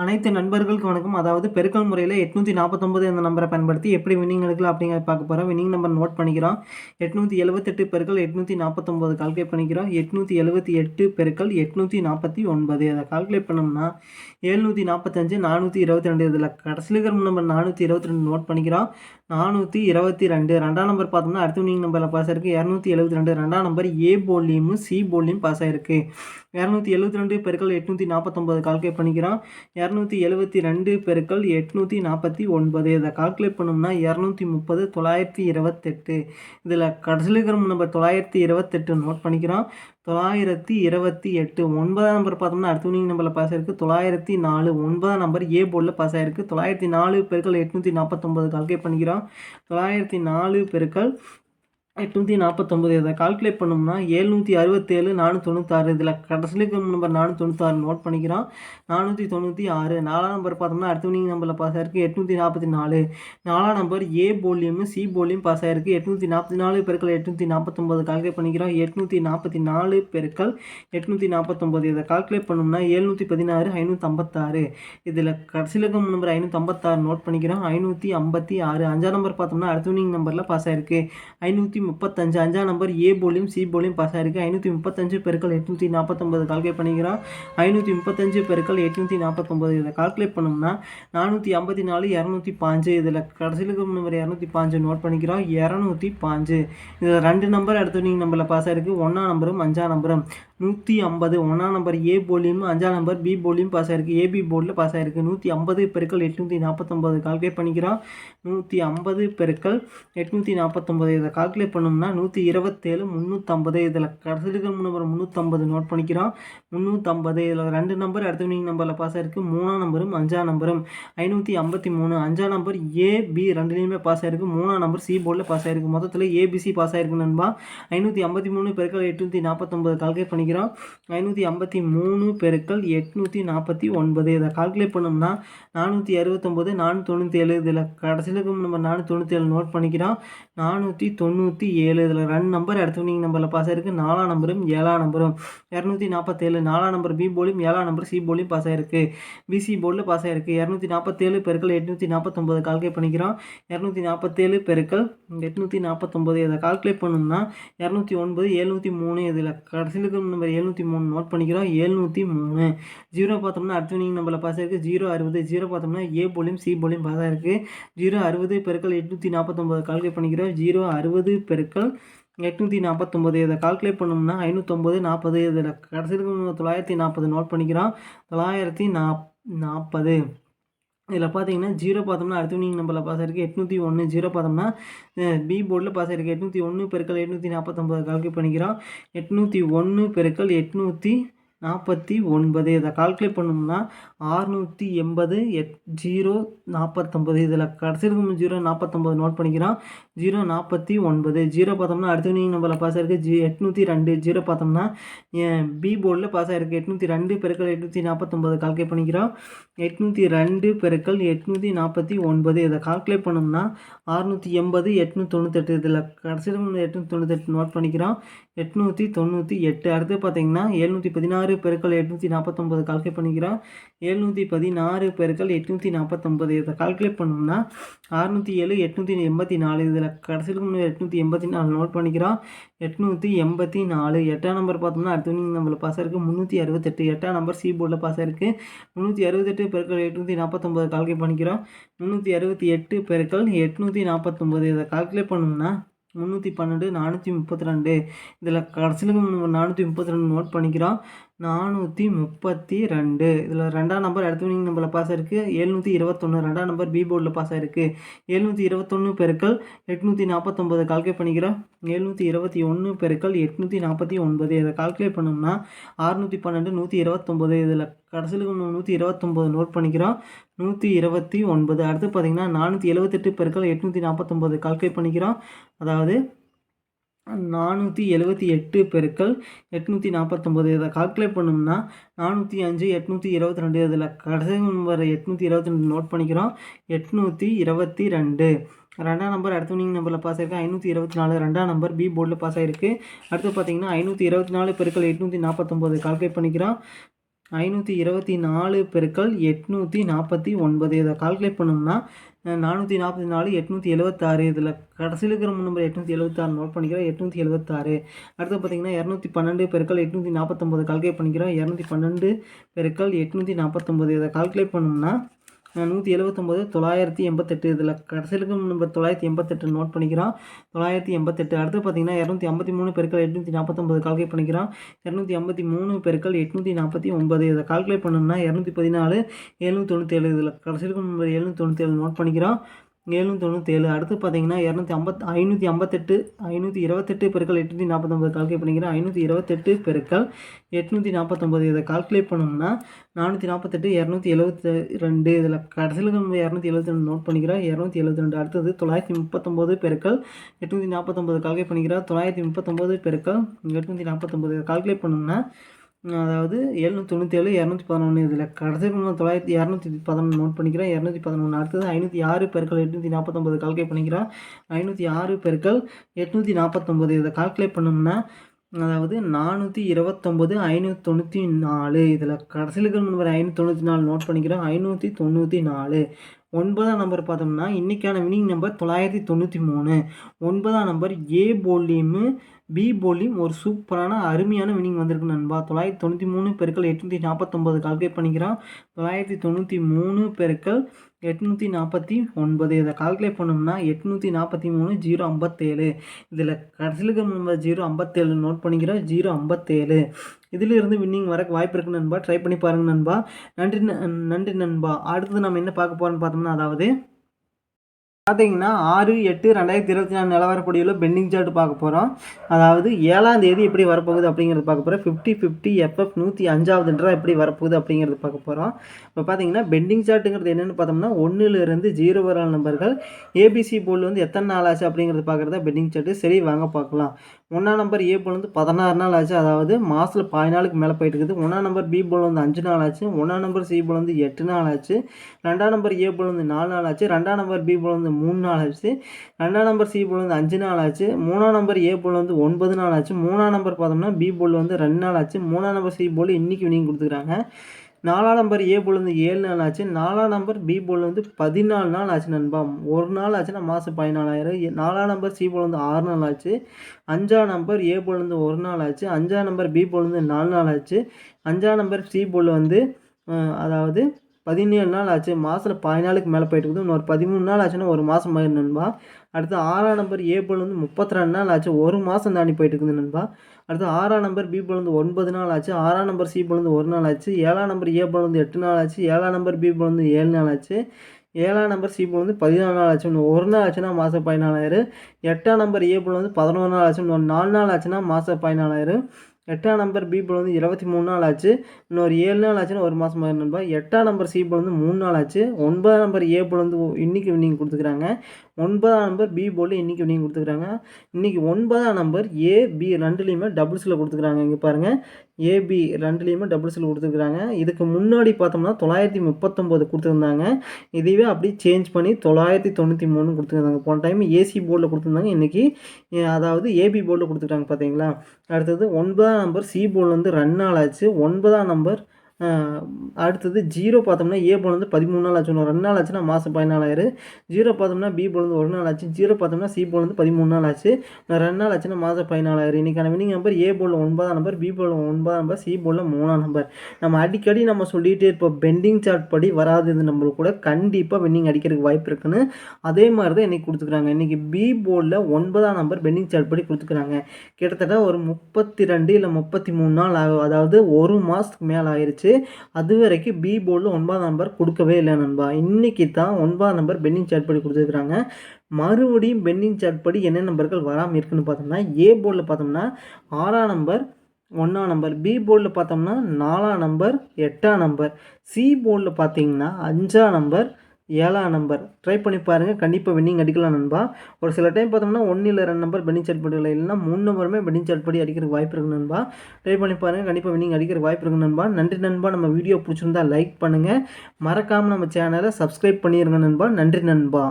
அனைத்து நண்பர்களுக்கு வணக்கம். அதாவது பெருக்கல் முறையில் எட்நூற்றி நாற்பத்தொம்பது அந்த நம்பரை பயன்படுத்தி எப்படி வின்னிங் எடுக்கலாம் அப்படிங்கிறத பார்க்க போகிறோம் வின்னிங் நம்பர் நோட் பண்ணிக்கிறோம். எட்நூற்றி எழுபத்தெட்டு பெருக்கள் எட்நூற்றி நாற்பத்தொம்பது கால்குலேட் பண்ணிக்கிறோம். எட்நூற்றி எழுபத்தி எட்டு பெருக்கள் எட்நூற்றி நாற்பத்தி ஒன்பது. அதை கால்குலேட் பண்ணோம்னா எழுநூற்றி நாற்பத்தஞ்சு நானூற்றி இருபத்தி ரெண்டு. இதில் கடைசியில் இருக்கிற நம்பர் நானூற்றி இருபத்தி ரெண்டு நோட் பண்ணிக்கிறோம். நானூற்றி இருபத்தி ரெண்டு. ரெண்டாம் நம்பர் பார்த்தோம்னா அடுத்த வின்னிங் நம்பரில் பாஸ் ஆயிருக்கு. இரநூத்தி எழுபத்தி ரெண்டு. ரெண்டாம் நம்பர் ஏ போலியும் சி போலியும் பாஸ் ஆயிருக்கு. இரநூத்தி எழுபத்தி ரெண்டு பெருக்கள் எட்நூற்றி நாற்பத்தொம்பது கால்குலேட் பண்ணிக்கிறான். இரநூத்தி எழுபத்தி ரெண்டு பெருக்கள் எட்நூற்றி நாற்பத்தி ஒன்பது. இதை கால்குலேட் பண்ணோம்னா இரநூத்தி முப்பது தொள்ளாயிரத்தி இருபத்தெட்டு. இதில் கடைசியில் இருக்கிற நம்பர் தொள்ளாயிரத்தி இருபத்தெட்டு நோட் பண்ணிக்கிறோம் தொள்ளாயிரத்தி இருபத்தி எட்டு. ஒன்பதாம் நம்பர் பார்த்தோம்னா அடுத்த வினிங் நம்பரில் பாஸ் ஆயிருக்கு. தொள்ளாயிரத்தி நாலு. ஒன்பதாம் நம்பர் ஏ போர்டில் பாஸ் ஆயிருக்கு. தொள்ளாயிரத்தி நாலு பெருக்கள் எட்நூற்றி நாற்பத்தொம்பது கால்குலேட் பண்ணிக்கிறோம் தொள்ளாயிரத்தி நாலு பெருக்கள் எட்நூற்றி நாற்பத்தொம்பது இதை கால்குலேட் பண்ணோம்னா ஏழ்நூற்றி அறுபத்தேழு நானூற்றி தொண்ணூத்தாறு. இதில் கடைசிலுக்கு நம்பர் நானூற்றி தொண்ணூத்தாறு நோட் பண்ணிக்கிறோம். நானூற்றி தொண்ணூற்றி ஆறு. நாலாம் நம்பர் பார்த்தோம்னா அடுத்த வினிங் நம்பரில் பாஸ் ஆயிருக்கு எட்நூற்றி நாற்பத்தி நாலு. நாலாம் நம்பர் ஏ போலியும் சி போலியும் பாஸ் ஆயிருக்கு. எட்நூற்றி நாற்பத்தி நாலு பெருக்கள் எட்நூற்றி நாற்பத்தொம்பது கால்குலேட் பண்ணிக்கிறோம். எட்நூற்றி நாற்பத்தி நாலு பெருக்கள் எட்நூற்றி நாற்பத்தொம்பது இதை கால்குலேட் பண்ணோம்னா ஏழ்நூற்றி பதினாறு ஐநூற்றி ஐம்பத்தாறு. இதில் கடைசிலுக்கு நம்பர் ஐநூற்றி ஐம்பத்தாறு நோட் பண்ணிக்கிறோம். ஐநூற்றி ஐம்பத்தி ஆறு. அஞ்சாம் நம்பர் பார்த்தோம்னா அடுத்த வினிங் நம்பரில் பாஸ் ஆயிருக்கு. ஐநூற்றி முப்பத்தஞ்சு அஞ்சாம் நம்பர் ஏ போலியும் சி போலியும் பாஸ் ஆயிருக்கு. ஐநூற்றி முப்பத்தஞ்சு பெருக்கள் எட்நூற்றி நாற்பத்தொம்பது கால்குலேட் பண்ணிக்கிறோம். ஐநூற்றி முப்பத்தஞ்சு பெருக்கள் எட்நூற்றி நாற்பத்தொம்பது இதை கால்குலேட் பண்ணோம்னா நானூற்றி ஐம்பத்தி நாலு இரநூத்தி பாஞ்சு. இதில் கடைசியில் நம்பர் இரநூத்தி பாஞ்சு நோட் பண்ணிக்கிறோம். இரநூத்தி பாஞ்சு. இதில் ரெண்டு நம்பர் அடுத்த நீங்கள் நம்பரில் பாஸ் ஆயிருக்கு. ஒன்றாம் நம்பரும் அஞ்சாம் நம்பரும் நூற்றி ஐம்பது ஒன்றாம் நம்பர் ஏ போலியும் அஞ்சாம் நம்பர் பி போலியும் பாஸ் ஆயிருக்கு. ஏபி போர்டில் பாஸ் ஆயிருக்கு. நூற்றி ஐம்பது பெருக்கள் எட்நூற்றி நாற்பத்தொம்பது கால்குலேட் பண்ணிக்கிறோம். நூற்றி ஐம்பது பெருக்கள் எட்நூற்றி நாற்பத்தொம்பது இதை கால்குலேட் பண்ணோம்னா நூற்றி இருபத்தேழு முந்நூற்றம்பது இதில் கடைசியில் நம்பர் முந்நூற்றம்பது நோட் பண்ணிக்கிறோம். முந்நூற்றம்பது இதில் ரெண்டு நம்பர் அடுத்த வினிங் நம்பரில் பாஸ் ஆயிருக்கு. மூணாம் நம்பரும் அஞ்சாம் நம்பரும் ஐநூற்றி ஐம்பத்தி மூணு அஞ்சாம் நம்பர் ஏபி ரெண்டுலேயுமே பாஸ் ஆயிருக்கு. மூணாம் நம்பர் சி போர்டில் பாஸ் ஆயிருக்கு. மொத்தத்தில் ஏபிசி பாஸ் ஆயிருக்கு நண்பா. ஐநூற்றி ஐம்பத்தி மூணு பெருக்கள் எட்நூற்றி நாற்பத்தொம்பது கால்குலேட் பண்ணிக்கிறோம். ஐநூற்றி ஐம்பத்தி மூணு பெருக்கள் எட்நூற்றி நாற்பத்தி ஒன்பது. இதை கால்குலேட் பண்ணோம்னா நானூற்றி அறுபத்தொம்போது நானூற்றி தொண்ணூற்றி ஏழு இதில் கடைசியில் நம்ம நானூற்றி தொண்ணூற்றி ஏழு நோட் பண்ணிக்கிறோம். நானூற்றி தொண்ணூற்றி ஏழு இதில் ரெண்டு நம்பர் அடுத்த வினிங் நம்பரில் பாஸ் ஆயிருக்கு. நாலாம் நம்பரும் ஏழாம் நம்பரும் இரநூத்தி நாற்பத்தேழு நாலாம் நம்பர் பி போலியும் ஏழாம் நம்பர் சி போலியும் பாஸ் ஆயிருக்கு. பிசி போர்டில் பாஸ் ஆயிருக்கு. இரநூத்தி நாற்பத்தேழு பெருக்கள் எட்நூற்றி நாற்பத்தொம்பது கால்குலேட் பண்ணிக்கிறோம். இரநூத்தி நாற்பத்தேழு பெருக்கள் எட்நூற்றி நாற்பத்தொம்பது இதை கால்குலேட் பண்ணோம்னா இரநூத்தி ஒன்பது எழுநூற்றி மூணு இதில் கடைசியில் இருக்கிற நம்பர் எழுநூற்றி மூணு நோட் பண்ணிக்கிறோம். எழுநூற்றி மூணு. ஜீரோ பார்த்தோம்னா அடுத்த வினிங் நம்பரில் பாஸ் ஆயிருக்கு. ஜீரோ அறுபது. ஜீரோ பார்த்தோம்னா ஏ போலியும் சி போலியும் பாஸ் ஆயிருக்கு. ஜீரோ அறுபது பெருக்கள் எட்நூற்றி நாற்பத்தொம்பது கால்குலேட் பண்ணிக்கிறோம். ஜீரோ அறுபது பெருக்கள். எட்நூற்றி நாற்பத்தொம்பது இதை கால்குலேட் பண்ணோம்னா ஐநூற்றொம்பது நாற்பது இதில் கடைசியில் தொள்ளாயிரத்தி நாற்பது நோட் பண்ணிக்கிறோம். தொள்ளாயிரத்தி நாப் நாற்பது இதில் பார்த்தீங்கன்னா ஜீரோ பார்த்தோம்னா அடுத்த வினிங் நம்பரில் பாஸ் ஆயிருக்கு எட்நூற்றி ஒன்று ஜீரோ பார்த்தோம்னா பி போர்டில் பாஸ் ஆயிருக்கு எட்நூற்றி ஒன்று பெருக்கள் எட்நூற்றி நாற்பத்தொம்பது கால்குலேட் பண்ணிக்கிறோம். எட்நூற்றி ஒன்று பெருக்கள் எட்நூற்றி நாற்பத்தி ஒன்பது இதை கால்குலேட் பண்ணோம்னா ஆறுநூற்றி எண்பது எட் ஜீரோ நாற்பத்தொம்பது இதில் கடைசி இருக்கும் ஜீரோ நாற்பத்தொம்பது நோட் பண்ணிக்கிறோம். ஜீரோ நாற்பத்தி ஒன்பது. ஜீரோ பார்த்தோம்னா அடுத்த நீங்கள் நம்பரில் பாஸ் ஆயிருக்கு. ஜி எட்நூற்றி ரெண்டு. ஜீரோ பார்த்தோம்னா பி போர்டில் பாஸ் ஆயிருக்கு. எட்நூற்றி ரெண்டு பெருக்கள் எட்நூற்றி நாற்பத்தொம்பது கால்குலேட் பண்ணிக்கிறோம். எட்நூற்றி ரெண்டு பெருக்கள் எட்நூற்றி நாற்பத்தி ஒன்பது. இதை கால்குலேட் பண்ணோம்னா அறுநூற்றி எண்பது எட்நூற்றி தொண்ணூத்தெட்டு. இதில் கடைசியில் எட்நூற்றி தொண்ணூத்தெட்டு நோட் பண்ணிக்கிறோம். எட்நூற்றி தொண்ணூற்றி எட்டு. அடுத்து பார்த்தீங்கன்னா எழுநூற்றி பதினாறு பெருக்கள் எட்நூற்றி நாற்பத்தொம்பது கால்குலேட் பண்ணிக்கிறோம். எழுநூற்றி பதினாறு பெருக்கள் எட்நூற்றி நாற்பத்தொம்பது இதை கால்குலேட் பண்ணோம்னா அறுநூற்றி ஏழு எட்நூற்றி எண்பத்தி நாலு. இதில் கடைசியில் எட்நூற்றி எண்பத்தி நாலு நோட் பண்ணிக்கிறோம். எட்நூற்றி எண்பத்தி நாலு. எட்டாம் நம்பர் பார்த்தோம்னா அடுத்த நம்மள பாஸ் இருக்குது முந்நூற்றி அறுபத்தெட்டு. எட்டாம் நம்பர் சி போர்டில் பாஸ் இருக்குது முந்நூற்றி அறுபத்தெட்டு பெருக்கள் எட்நூற்றி நாற்பத்தொம்பது கால்குலேட் பண்ணிக்கிறோம். முந்நூற்றி அறுபத்தி எட்டு பெருக்கள் எட்நூற்றி நாற்பத்தொம்பது இதை கால்குலேட் பண்ணோம்னா முந்நூற்றி பன்னெண்டு நானூற்றி முப்பத்தி ரெண்டு. இதில் கடைசியில் நானூற்றி முப்பத்தி ரெண்டு நோட் பண்ணிக்கிறோம். நானூற்றி முப்பத்தி ரெண்டு. இதில் ரெண்டாம் நம்பர் அடுத்த வினிங் நம்பரில் பாஸ் ஆயிருக்கு. எழுநூற்றி இருபத்தொன்று ரெண்டாம் நம்பர் பி போர்டில் பாஸ் ஆயிருக்கு. எழுநூற்றி இருபத்தொன்று பெருக்கள் எட்நூற்றி நாற்பத்தொம்பது கால்குலேட் பண்ணிக்கிறோம் எழுநூற்றி இருபத்தி ஒன்று பெருக்கள் எட்நூற்றி நாற்பத்தி ஒன்பது. இதை கால்குலேட் பண்ணோம்னா அறுநூற்றி பன்னெண்டு நூற்றி இருபத்தொம்பது இதில் கடைசியில் நூற்றி இருபத்தொம்பது நோட் பண்ணிக்கிறோம் நூற்றி இருபத்தி ஒன்பது. அடுத்து பார்த்திங்கன்னா நானூற்றி எழுபத்தெட்டு பெருக்கள் எட்நூற்றி நாற்பத்தொம்பது கால்குலேட் பண்ணிக்கிறோம் அதாவது நானூற்றி எழுபத்தி எட்டு பெருக்கள் எட்நூற்றி நாற்பத்தொம்போது. இதை கால்குலேட் பண்ணோம்னா நானூற்றி அஞ்சு எட்நூற்றி இருபத்தி ரெண்டு. இதில் கடைசி நம்பர் எட்நூற்றி இருபத்தி ரெண்டு நோட் பண்ணிக்கிறோம். எட்நூற்றி இருபத்தி ரெண்டு. ரெண்டாம் நம்பர் அடுத்த வினிங் நம்பரில் பாஸ் ஆயிருக்கு. ஐநூற்றி இருபத்தி நாலு. ரெண்டாம் நம்பர் பி போர்டில் பாஸ் ஆயிருக்கு. அடுத்து பார்த்தீங்கன்னா ஐநூற்றி இருபத்தி நாலு பெருக்கள் எட்நூற்றி நாற்பத்தொம்போது. கால்குலேட் பண்ணிக்கிறோம். ஐநூற்றி இருபத்தி நாலு பெருக்கள் எட்நூற்றி நாற்பத்தி ஒன்பது. இதை கால்குலேட் பண்ணோம்னா நானூற்றி நாற்பத்தி நாலு எட்நூற்றி எழுபத்தாறு இதில் கடைசியில் இருக்கிற நம்பர் எட்நூற்றி எழுபத்தாறு நோட் பண்ணிக்கிறோம் எட்நூற்றி எழுபத்தாறு அடுத்து பார்த்தீங்கன்னா இரநூத்தி பன்னெண்டு பெருக்கள் எட்நூற்றி நாற்பத்தொம்பது கால்குலேட் பண்ணிக்கிறோம் இரநூத்தி பன்னெண்டு பெருக்கல் எட்நூற்றி நாற்பத்தொம்பது இதை கால்குலேட் பண்ணோம்னா நூற்றி எழுபத்தொம்போது தொள்ளாயிரத்தி எண்பத்தெட்டு இதில் கடைசியிலுக்கு நம்ம தொள்ளாயிரத்தி எண்பத்தெட்டு நோட் பண்ணிக்கிறோம். தொள்ளாயிரத்தி எண்பத்தெட்டு அடுத்து பார்த்தீங்கன்னா இரநூத்தி ஐம்பத்தி மூணு பெருக்கள் எட்நூற்றி நாற்பத்தொம்பது கால்குலேட் பண்ணிக்கிறோம். இரநூத்தி ஐம்பத்தி மூணு பெருக்கள் எட்நூற்றி நாற்பத்தி ஒன்பது இதை கால்குலேட் பண்ணோம்னா இரநூத்தி பதினாலு எழுநூற்றி தொண்ணூற்றேழு இதில் கடைசியிலுக்கு நம்ம எழுநூற்றி தொண்ணூற்றேழு நோட் பண்ணிக்கிறோம். எழுநூற்றி தொண்ணூற்றேழு அடுத்து பார்த்தீங்கன்னா இரநூத்தி ஐம்பத் ஐநூற்றி ஐம்பத்தெட்டு ஐநூற்றி இருபத்தெட்டு பெருக்கள் எட்நூற்றி நாற்பத்தொம்பது கால்குலேட் பண்ணிக்கிறேன். ஐநூற்றி இருபத்தெட்டு பெருக்கள் எட்நூற்றி நாற்பத்தொம்பது. இதை கால்குலேட் பண்ணோம்னா நானூற்றி நாற்பத்தெட்டு இரநூத்தி எழுபத்தி ரெண்டு. இதில் கடைசியில் நம்ம இரநூத்தி எழுபத்தி ரெண்டு நோட் பண்ணிக்கிறோம். இரநூத்தி எழுபத்தி ரெண்டு. அடுத்தது தொள்ளாயிரத்தி முப்பத்தொம்போது பெருக்கள் எட்நூற்றி நாற்பத்தொம்பது கால்குலேட் பண்ணிக்கிறோம். தொள்ளாயிரத்தி முப்பத்தொம்போது பெருக்கள் எட்நூற்றி நாற்பத்தொம்பது. இதை கால்குலேட் பண்ணோம்னா அதாவது எழுநூற்றி தொண்ணூற்றி ஏழு இரநூத்தி பதினொன்று இதில் கடைசி தொள்ளாயிரத்தி இரநூத்தி பதினொன்று நோட் பண்ணிக்கிறேன். இரநூத்தி பதினொன்று அடுத்தது ஐநூற்றி ஆறு பெருக்கள் எட்நூற்றி நாற்பத்தொம்பது கால்குலேட் பண்ணிக்கிறேன். ஐநூற்றி ஆறு பெருக்கள் எட்நூற்றி நாற்பத்தொம்பது இதை கால்குலேட் பண்ணோம்னா அதாவது நானூற்றி இருபத்தொம்பது ஐநூற்றி தொண்ணூற்றி நாலு. இதில் கடைசியில் இருக்கிற நம்பர் ஐநூற்றி தொண்ணூற்றி நாலு நோட் பண்ணிக்கிறோம் ஐநூற்றி தொண்ணூற்றி நாலு. ஒன்பதாம் நம்பர் பார்த்தோம்னா இன்றைக்கான வினிங் நம்பர் தொள்ளாயிரத்தி தொண்ணூற்றி மூணு. ஒன்பதாம் நம்பர் ஏ போல்லியுமு பி போலியும் ஒரு சூப்பரான அருமையான வினிங் வந்திருக்கு நண்பா. தொள்ளாயிரத்தி தொண்ணூற்றி மூணு பெருக்கள் எட்நூற்றி நாற்பத்தொம்பது கால்குலேட் பண்ணிக்கிறோம். தொள்ளாயிரத்தி தொண்ணூற்றி மூணு பெருக்கள் எட்நூற்றி நாற்பத்தி ஒன்பது. இதை கால்குலேட் பண்ணோம்னா எட்நூற்றி நாற்பத்தி மூணு ஜீரோ ஐம்பத்தேழு. இதில் கடைசியில் நம்ம ஜீரோ ஐம்பத்தேழு நோட் பண்ணிக்கிறோம். ஜீரோ ஐம்பத்தேழு. இதிலிருந்து வின்னிங் வரக்கு வாய்ப்பு இருக்குது நண்பா. ட்ரை பண்ணி பாருங்கள் நண்பா. நன்றி நன்றி நண்பா. அடுத்தது நம்ம என்ன பார்க்க போகிறோம்னு பார்த்தோம்னா அதாவது பார்த்தீங்கன்னா ஆறு எட்டு ரெண்டாயிரத்தி இருபத்தி நாலு நிலவரப்படியில் பெண்டிங் சார்ட் பார்க்க போகிறோம் அதாவது ஏழாம் தேதி எப்படி வரப்போகுது அப்படிங்கிறது பார்க்க போகிறோம் ஃபிஃப்டி ஃபிஃப்டி எஃப்எஃப் நூற்றி அஞ்சாவது ட்ரா எப்படி வரப்போகுது அப்படிங்கிறது பார்க்க போகிறோம் இப்போ பார்த்தீங்கன்னா பெண்டிங் சார்ட்டுங்கிறது என்னென்னு பார்த்தோம்னா ஒன்றுலேருந்து ஜீரோ வர நம்பர்கள். ஏபிசி போர்டில் வந்து எத்தனை நாள் ஆச்சு அப்படிங்கிறது பார்க்குறதா பெண்டிங் சார்ட்டு சரி வாங்க பார்க்கலாம். ஒன்றாம் நம்பர் ஏ போல் வந்து பதினாறு நாள் ஆச்சு. அதாவது மாதத்தில் பாதி நாளுக்கு மேலே போயிட்டு இருக்குது. ஒன்றாம் நம்பர் பி போல் வந்து அஞ்சு நாள் ஆச்சு. ஒன்றாம் நம்பர் சி போல் வந்து எட்டு நாள் ஆச்சு. ரெண்டாம் நம்பர் ஏ போல் வந்து நாலு நாள் ஆச்சு. ரெண்டாம் நம்பர் பி போல் வந்து மூணு நாள் ஆச்சு. ரெண்டாம் நம்பர் சி போல் வந்து அஞ்சு நாள் ஆச்சு. மூணாம் நம்பர் ஏ போல் வந்து ஒன்பது நாள் ஆச்சு. மூணாம் நம்பர் பார்த்தோம்னா பி போல் வந்து ரெண்டு நாள் ஆச்சு. மூணாம் நம்பர் சி போல் இன்றைக்கி வினிங் கொடுத்துக்கிறாங்க நாலாம் நம்பர் ஏ போல் வந்து ஏழு நாள் ஆச்சு. நாலாம் நம்பர் பி போல் வந்து பதினாலு நாள் ஆச்சு நண்பா. ஒரு நாள் ஆச்சுன்னா மாதம் பதினாலாயிரம். நாலாம் நம்பர் சி போல் வந்து ஆறு நாள் ஆச்சு. அஞ்சாம் நம்பர் ஏ போல் வந்து ஒரு நாள் ஆச்சு. அஞ்சாம் நம்பர் பி போல் வந்து நாலு நாள் ஆச்சு. அஞ்சாம் நம்பர் சி போல் வந்து அதாவது பதினேழு நாள் ஆச்சு. மாதத்தில் பதினாலுக்கு மேலே போயிட்டு இருக்குது. இன்னொரு பதிமூணு நாள் ஆச்சுன்னா ஒரு மாதம் மாதிரி நண்பா. அடுத்து ஆறாம் நம்பர் ஏ போல் வந்து முப்பத்தி ரெண்டு நாள் ஆச்சு. ஒரு மாதம் தாண்டி போயிட்டு இருக்குது நண்பா. அடுத்து ஆறாம் நம்பர் பி போல் வந்து ஒன்பது நாள் ஆச்சு. ஆறாம் நம்பர் சி போல் வந்து ஒரு நாள் ஆச்சு. ஏழாம் நம்பர் ஏ போல் வந்து எட்டு நாள் ஆச்சு. ஏழாம் நம்பர் பி போல் வந்து ஏழு நாள் ஆச்சு. ஏழாம் நம்பர் சி போல் வந்து பதினாலு நாள் ஆச்சு. ஒன்று ஒரு நாள் ஆச்சுன்னா மாதம் பதினாலாயிரம். எட்டாம் நம்பர் ஏ போல் வந்து பதினொன்று நாள் ஆச்சு. இன்னொரு நாலு நாள் ஆச்சுன்னா மாதம் பதினாலாயிரம். எட்டாம் நம்பர் பி போல் வந்து இருபத்தி மூணு நாள் ஆச்சு. இன்னொரு ஏழு நாள் ஆச்சுன்னா ஒரு மாதம் மாதிரி நண்பா. எட்டாம் நம்பர் சி போல் வந்து மூணு நாள் ஆச்சு. ஒன்பதாம் நம்பர் ஏ போல் வந்து இன்றைக்கி வினிங் கொடுத்துக்கிறாங்க. ஒன்பதாம் நம்பர் பி போல் இன்றைக்கி வினிங் கொடுத்துக்கிறாங்க. இன்றைக்கி ஒன்பதாம் நம்பர் ஏ பி ரெண்டுலேயுமே டபுள்ஸில் கொடுத்துக்கிறாங்க. இங்கே பாருங்கள் ஏபி ரெண்டுலேயுமே டபுள் செல் கொடுத்துருக்குறாங்க. இதுக்கு முன்னாடி பார்த்தோம்னா தொள்ளாயிரத்தி முப்பத்தொம்போது கொடுத்துருந்தாங்க. இதுவே அப்படியே சேஞ்ச் பண்ணி தொள்ளாயிரத்தி தொண்ணூற்றி மூணு கொடுத்துருந்தாங்க. போன டைம் ஏசி போர்டில் கொடுத்துருந்தாங்க. இன்றைக்கி அதாவது ஏபி போர்டில் கொடுத்துருக்காங்க பார்த்தீங்களா அடுத்தது ஒன்பதாம் நம்பர் சி போர்டில் வந்து ரன் நாள் ஆச்சு. ஒன்பதாம் நம்பர் அடுத்தது ஜீரோ பார்த்தோம்னா ஏ போல் வந்து பதிமூணு நாள் ஆச்சு ரெண்டு நாள் ஆச்சுன்னா மாதம் பதினாலாயிரம் ஜீரோ பார்த்தோம்னா பி போல் வந்து ஒரு நாள் ஆச்சு. ஜீரோ பார்த்தோம்னா சி போல் வந்து பதிமூணு நாள் ஆச்சு. ரெண்டு நாள் ஆச்சுன்னா மாதம் பதினாலாயிரம் இன்றைக்கான வினிங் நம்பர் ஏ போல் ஒன்பதாம் நம்பர் பி போல் ஒன்பதாம் நம்பர் சி போல் மூணாம் நம்பர் நம்ம அடிக்கடி நம்ம சொல்லிகிட்டே இருப்போம் பெண்டிங் சார்ட் படி வராதது நம்மளுக்கு கூட கண்டிப்பாக வின்னிங் அடிக்கிறதுக்கு வாய்ப்பு இருக்குன்னு. அதே மாதிரி தான் இன்றைக்கி கொடுத்துக்குறாங்க இன்றைக்கி பி போர்டில் ஒன்பதாம் நம்பர் பெண்டிங் சார்ட் படி கொடுத்துக்குறாங்க கிட்டத்தட்ட ஒரு முப்பத்தி ரெண்டு இல்லை முப்பத்தி மூணு நாள் ஆகும் அதாவது ஒரு மாதத்துக்கு மேலே ஆயிடுச்சு அது வரைக்கும் பி போர்டில் ஒன்பதாம் நம்பர் கொடுக்கவே இல்லை நண்பா. இன்றைக்கி தான் ஒன்பதாம் நம்பர் பென்னிங் சார்ட் படி கொடுத்துருக்குறாங்க. மறுபடியும் பென்னிங் சார்ட் படி என்ன நம்பர்கள் வராமல் இருக்குன்னு பார்த்தோம்னா ஏ போர்டில் பார்த்தோம்னா ஆறாம் நம்பர் ஒன்றாம் நம்பர் பி போர்டில் பார்த்தோம்னா நாலாம் நம்பர் எட்டாம் நம்பர் சி போர்டில் பார்த்தீங்கன்னா அஞ்சாம் நம்பர் ஏழாம் நம்பர் ட்ரை பண்ணி பாருங்கள் கண்டிப்பாக வின்னிங் அடிக்கலாம் நண்பா. ஒரு சில டைம் பார்த்தோம்னா ஒன்று இல்லை ரெண்டு நம்பர் பெண்டிங் சாட் படி இல்லைன்னா மூணு நம்பருமே பெண்டிங் சாட் படி அடிக்கிறதுக்கு வாய்ப்பு இருக்குது நண்பா. ட்ரை பண்ணி பாருங்கள் கண்டிப்பாக வின்னிங் அடிக்கிற வாய்ப்பு இருக்குது நண்பா. நன்றி நண்பா. நம்ம வீடியோ பிடிச்சிருந்தா லைக் பண்ணுங்கள் மறக்காமல் நம்ம சேனலை சப்ஸ்கிரைப் பண்ணிடுங்க நண்பா. நன்றி நண்பா.